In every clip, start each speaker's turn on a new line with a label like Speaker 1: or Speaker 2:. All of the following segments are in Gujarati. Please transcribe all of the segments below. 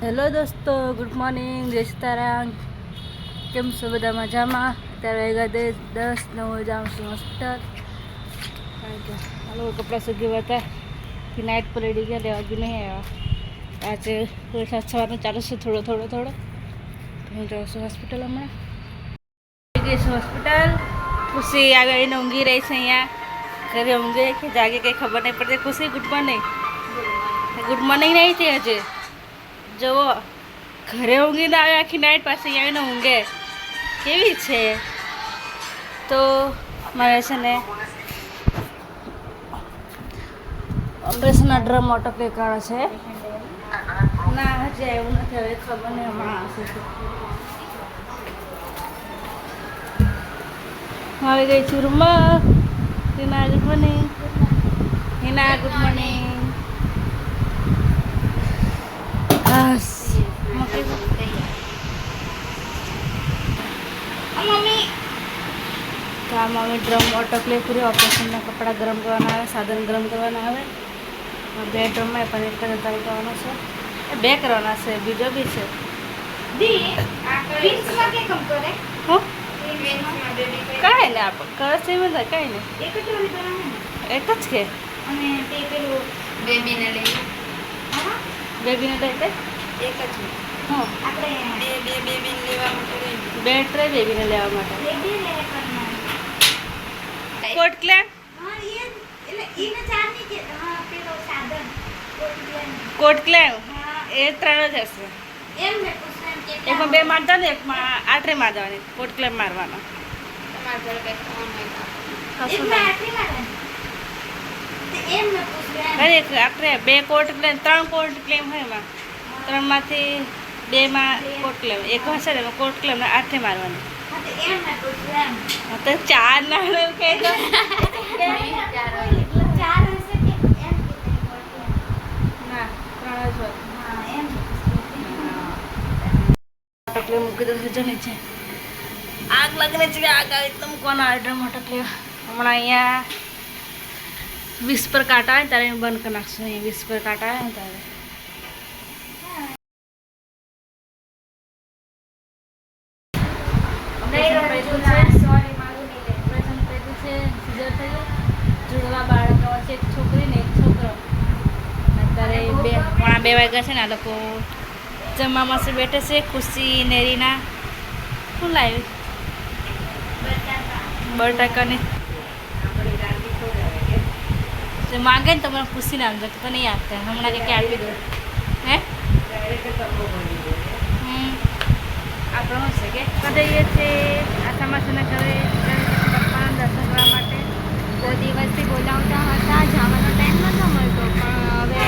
Speaker 1: હેલો દોસ્તો ગુડ મોર્નિંગ જય સીતારામ. કેમ છો બધા મજામાં? અત્યારે વાગ્યા દે દસ નવ જાઉં છું હોસ્પિટલ કારણ કે હાલો કપડાં સુધી હતા. કે નાઇટ પર રેડી ગયા લેવા નહીં આવ્યા. આજે વરસાદ સવારનો ચાલુ છે થોડો થોડો થોડો. હું જાઉં છું હોસ્પિટલ હમણાં. ગઈ છું હોસ્પિટલ ખુશી આગળ એને ઊંઘી રહી છે અહીંયા. ઘરે ઊંઘે કે જાગે કંઈ ખબર નહીં પડતી. ખુશી ગુડ મોર્નિંગ ગુડ મોર્નિંગ નહીં થઈ હજુ જુઓ, ઘરે ઊંઘીને આવે આખી નાઇટ પાસે અહીંયા આવીને ઊંઘે. કેવી છે? તો મારે છે ને ઓપરેશનના ડ્રમ અટકે પ્લે છે. ના, હજી એવું નથી, હવે ખબર નહીં, હમણાં આવશે આવી ગઈ છું રૂમમાં. Hina good morning Hina good morning બસ મૂકી દો.
Speaker 2: મમ્મી
Speaker 1: તો આ મમ્મી ડ્રમ ઓટો પ્લે પૂરી ઓપરેશનના કપડાં ગરમ કરવાના આવે સાધન ગરમ કરવાના આવે. બે ડ્રમમાં પણ એક જ કરવાનો છે. બે કરવાના છે બીજો બી છે.
Speaker 2: કરે કરે
Speaker 1: કાંઈ ને આપણે કરસ એમ થાય કાંઈ નહીં.
Speaker 2: એક જ ને
Speaker 1: એક જ કે.
Speaker 2: અને તે પેલું બેબીને લઈ
Speaker 1: બેબીને
Speaker 2: આપણે બે બે બેબીને લેવા માટે
Speaker 1: બે ટ્રે બેબીને લેવા માટે.
Speaker 2: બેબી લે
Speaker 1: ક્લેમ
Speaker 2: હા એ એટલે ઈને ચારની કે હા પેલો સાધન કોટિયાની.
Speaker 1: કોટ ક્લેમ એ ત્રણ જ હશે.
Speaker 2: એમ મેં પૂછ્યું એમ કેટલા
Speaker 1: એકમાં બે મારતા ને એકમાં આઠે મારવાની. કોટક્લેમ મારવાનો. અરે આપણે બે કોર્ટ ક્લેમ ત્રણ કોર્ટ ક્લેમ હોય એમાં. ત્રણમાંથી બેમાં કોટ ક્લેમ એક હશે ને એમાં કોટ ક્લેમ આઠે મારવાની.
Speaker 2: તો
Speaker 1: તો ચાર ના તો
Speaker 2: કે એમ.
Speaker 1: ટકલે મૂકી દો જો નીચે આગ લાગીને છે આગ આવી તો મૂકવાનો આર્ડર મોટો ટકલે હમણાં અહીંયા વીસ પર કાંટા આવે ને ત્યારે બંધ કરી નાખશું. અહીંયા વીસ પર કાંટા આવે ને ત્યારે
Speaker 2: નહીં
Speaker 1: ઓપરેશન
Speaker 2: રડતું
Speaker 1: કર્યું છે
Speaker 2: ના, sorry, મારું નહીં લે.
Speaker 1: ઓપરેશન કર્યું છે સિઝર થયું જુડવા એક છોકરી ને એક છોકરો. અત્યારે બે પોણા બે વાગ્યા છે ને આ લોકો જમવા માટે બેઠે છે ખુશી નેરીના શું લાવ્યું? બટાકાની. જે માંગે ને તમને ખુશી ના જતો તો નહીં આપતા. હમણાં કે આપી દો. હે? આપણો શું છે કે? છે. આ સમાસના ઘરે દર્શન કરવા માટે.
Speaker 2: બહુ દિવસથી બોલાવતા હતા જવાનો ટાઈમ નતો મળતો પણ હવે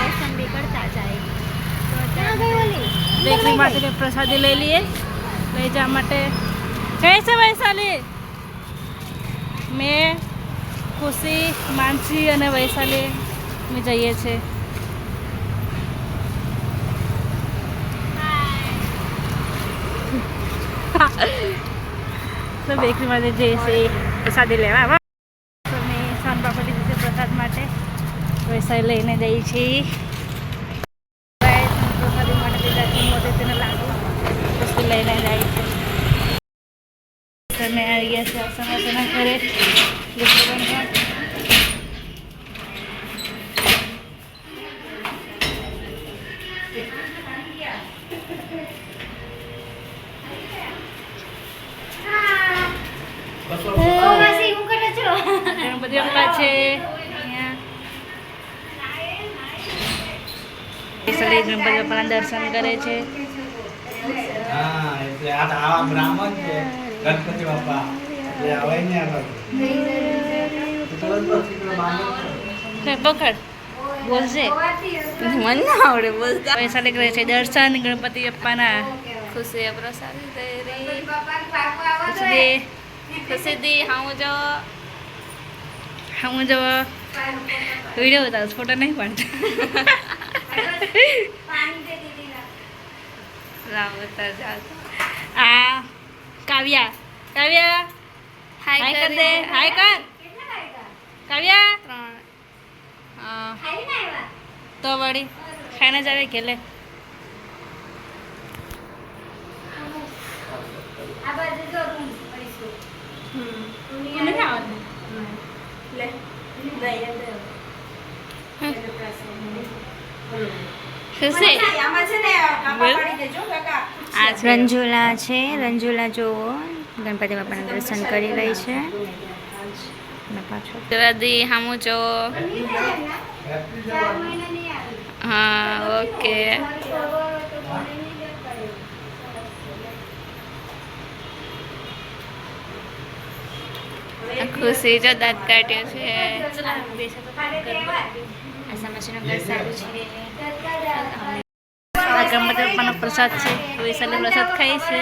Speaker 2: દર્શન બી કરતા જાય તો ક્યાં ગઈ ઓલી
Speaker 1: માટે પ્રસાદી લઈ લઈએ. લઈ જવા માટે. કઈ છે વૈશાલી. મેં ખુશી માનસી અને વૈશાલી અમે જઈએ છીએ તો બેકરીમાં જઈએ છીએ. પ્રસાદી લેવા. તો મેં સોન પાપડી પ્રસાદ માટે. વૈશાલી લઈને જઈએ છીએ પ્રસાદી માટે લીધા મોટે તેને લાગુ વસ્તુ લઈને જાય છે તમે આવી ગયા છે સમોસાના ઘરે ગુસ્સો બનવા
Speaker 2: ઓ માસી હું કરે છો
Speaker 1: ગણપતિ બાપા છે અહીંયા વૈશાલી ગણપતિ બાપાના દર્શન કરે છે
Speaker 3: હા એટલે આ તો આવા બ્રાહ્મણ છે ગણપતિ બાપા
Speaker 1: પકડ. બોલશે મને આવડે બોલતા. વૈશાલી કરે છે, દર્શન ગણપતિ બાપાના ખુશી પ્રસાદી ખુશી ખુશી દી. હું જો હું જો વીડિયો ઉતાર ફોટો નહીં જાવ આ કાવ્યા. કાવ્યા. હાય હા તો વળી ખાઈને જ આવે ઘેલે
Speaker 2: રંજુલા છે. રંજુલા જોવો ગણપતિ બાપાના દર્શન કરી રહી છે. અને પાછો
Speaker 1: દાદી હામુ જો. હા ઓકે. ખુશી જો દાંત કાઢ્યો છે. ગણપતિ બાપાનો પ્રસાદ છે. વિશાલે પ્રસાદ ખાઈ છે.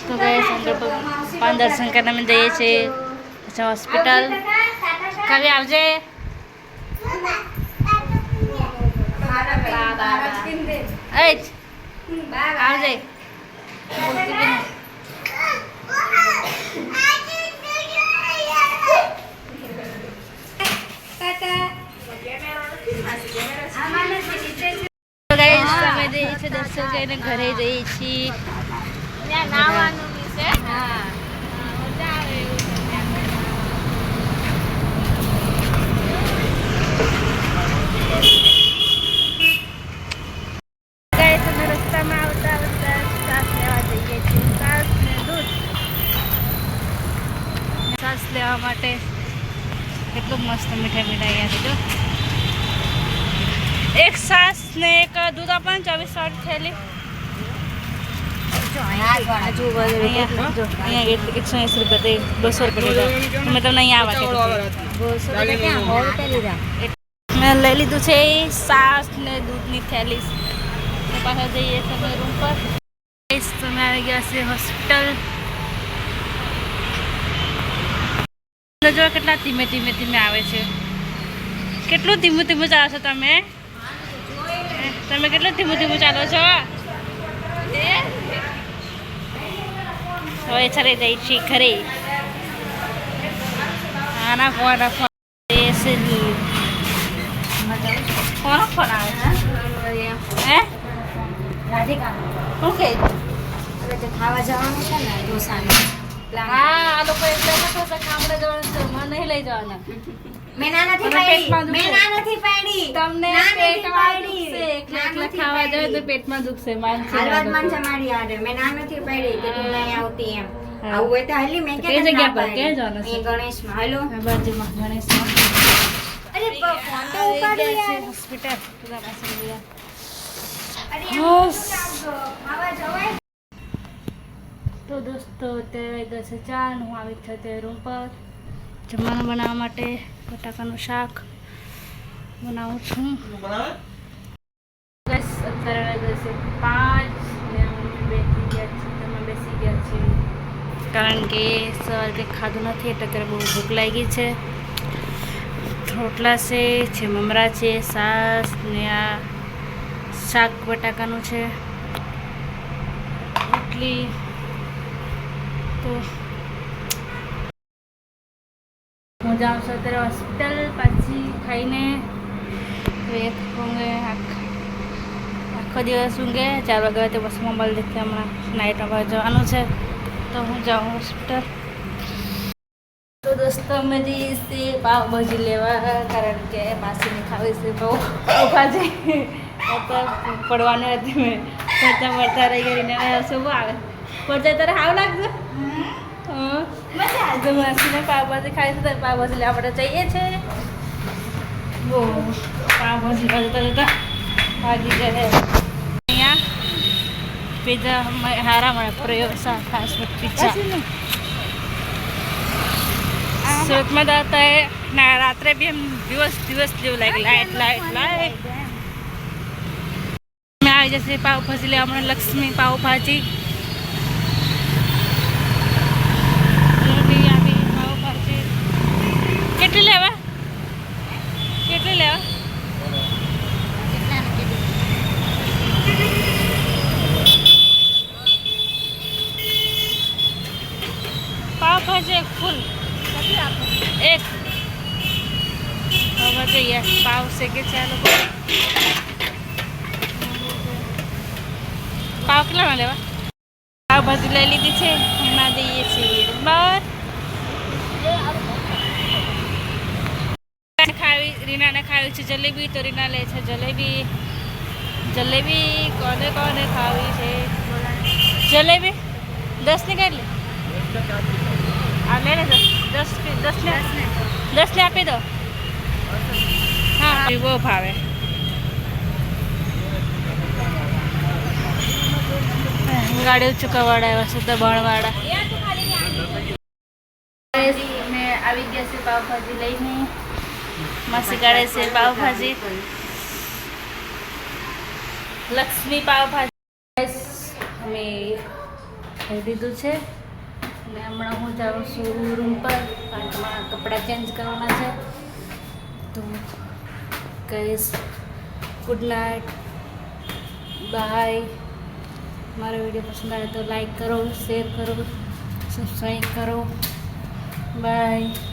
Speaker 1: તો ગઈ શંકર ભગવાન દર્શન કરીને અમે જઈએ છીએ પછી હોસ્પિટલ કાલે આવજે એ જ આવજે બોલતી બી નહીં. તો guys, અમે જઈએ છીએ દર્શન કરીને ઘરે જઈએ છીએ
Speaker 2: ત્યાં નાવાનું બી છે
Speaker 1: હા
Speaker 2: મજા આવે એવું છે ત્યાં.
Speaker 1: ગાઈસ અમે જઈને લેવા જઈએ છીએ. લેવા માટે કેટલું મસ્ત મીઠા મીઠા અહીંયા જો. એક શ્વાસ ને એક દૂધ આપવાનું ચોવીસ વાળી થેલી. અહીંયા જો અહીંયા એકસો એંસી રૂપિયા બસો રૂપિયા મેં તમને અહીંયા આવવા મેં લઈ લીધું છે સાસ ને દૂધની થેલી. પાછા જઈએ તમે રૂમ પર. તમે આવી ગયા છે હોસ્પિટલ. જો કેટલા ધીમે ધીમે ધીમે આવે છે. કેટલું ધીમું ધીમું ચાલો છો તમે? તમે કેટલું ધીમું ધીમું ચાલો છો? હવે ચલે જઈ છીએ ઘરે. આના ફોન ફોન. કોનો ફોન આવે હે? શું કે
Speaker 2: ખાવા જવાનું છે ને, ઢોસાનું.
Speaker 1: હા આ લોકો એટલે નતો કે જવાનું છે મને નહીં લઈ જવાના
Speaker 2: મેં ના નથી પાડી મેં ના નથી પાડી
Speaker 1: તમને પેટમાં દુખશે એકલા એકલા ખાવા જાય તો પેટમાં દુખશે માનસી
Speaker 2: હાલવા જ માન છે મારી હારે. મેં ના નથી પાડી કે તું નહીં આવતી એમ. આવું હોય તો હાલી મેં
Speaker 1: કઈ જગ્યા પર? ક્યાં જવાનું છે?
Speaker 2: ગણેશમાં. હાલો
Speaker 1: બાજુમાં ગણેશમાં.
Speaker 2: અરે ફોન તો
Speaker 1: આવી
Speaker 2: ઉપાડો
Speaker 1: ગયા છે
Speaker 2: યાર.
Speaker 1: હોસ્પિટલ પેલા પાસે ગયા.
Speaker 2: અરે
Speaker 1: બસ.
Speaker 2: એમ આવજો. ખાવા જવાય
Speaker 1: તો દોસ્તો, અત્યારે દસ હજાર હું આવી છું અત્યારે રૂમ પર જમવાનું બનાવવા માટે બટાકાનું શાક બનાવું છું. બસ, અત્યારે છે પાંચ ને મમ્મી બેસી ગયા છે તમે બેસી ગયા છે કારણ કે સવારે કંઈ ખાધું નથી, એટલે અત્યારે બહુ ભૂખ લાગી છે. રોટલા છે છે મમરા છે, સાસ ને આ શાક બટાકાનું છે. રોટલી હું જાઉં છું અત્યારે હોસ્પિટલ, પાછી ખાઈને એક ઊંઘે આખ- દિવસ ઊંઘે, ચાર વાગ્યા તો બસ મોબાઈલ દેખે હમણાં નાઇટમાં જવાનું છે, તો હું જાઉં હોસ્પિટલ તો દોસ્તો, અમે જઈએ છીએ પાવભાજી લેવા, કારણ કે માસીને ખાવી છે બહુ પાવભાજી પડવાની હતી મેં. પડતા રહી ગઈ ને શું આવે પડતા તારે હાવ લાગશે? તો માસીને પાવભાજી ખાઈ છે તો પાવભાજી માટે જઈએ છે. બહુ પાવભાજી જતા જતા. ભાગી ગયા અહીંયા પીઝા હારા મળે. પ્રયોગ ફાસ્ટ ફૂડ પિઝા સુરતમાં જતા હે ના રાત્રે બી એમ દિવસ દિવસ જેવું લાગે. Light light light. મેં આવી જશે પાવભાજી લેવા. મને લક્ષ્મી પાવભાજી રોટી આપી પાવભાજી કેટલી લેવા કેટલી લેવા પાવભાજી એક ફૂલ એક. હવે જઈએ, પાવ છે કે ચાલો પાવ? કેટલાના લેવા? પાવભાજી લઈ લીધી છે, એમાં જઈએ છીએ. બહાર ખાવી, રીનાને ખાવી છે જલેબી, તો રીના લે છે જલેબી. જલેબી કોને કોને ખાવી છે? જલેબી? દસની કેટલી? આ લે ને દસ. દસ લે દસ ને આપી દો. હા. બહુ ભાવે. ગાડી ચૂકવવાળા એવા છે દબાણવાળા. મેં આવી ગયા છે પાવભાજી લઈને. માસી કાઢે છે પાવભાજી. લક્ષ્મી પાવભાજી. અમે લીધું દીધું છે. અને હમણાં હું જાઉં છું રૂમ પર. કારણ કે મારા કપડાં ચેન્જ કરવાના છે. તો કહીશ ગુડ નાઇટ બાય મારો વીડિયો પસંદ આવે તો લાઈક કરો શેર કરો સબસ્ક્રાઈબ કરો. બાય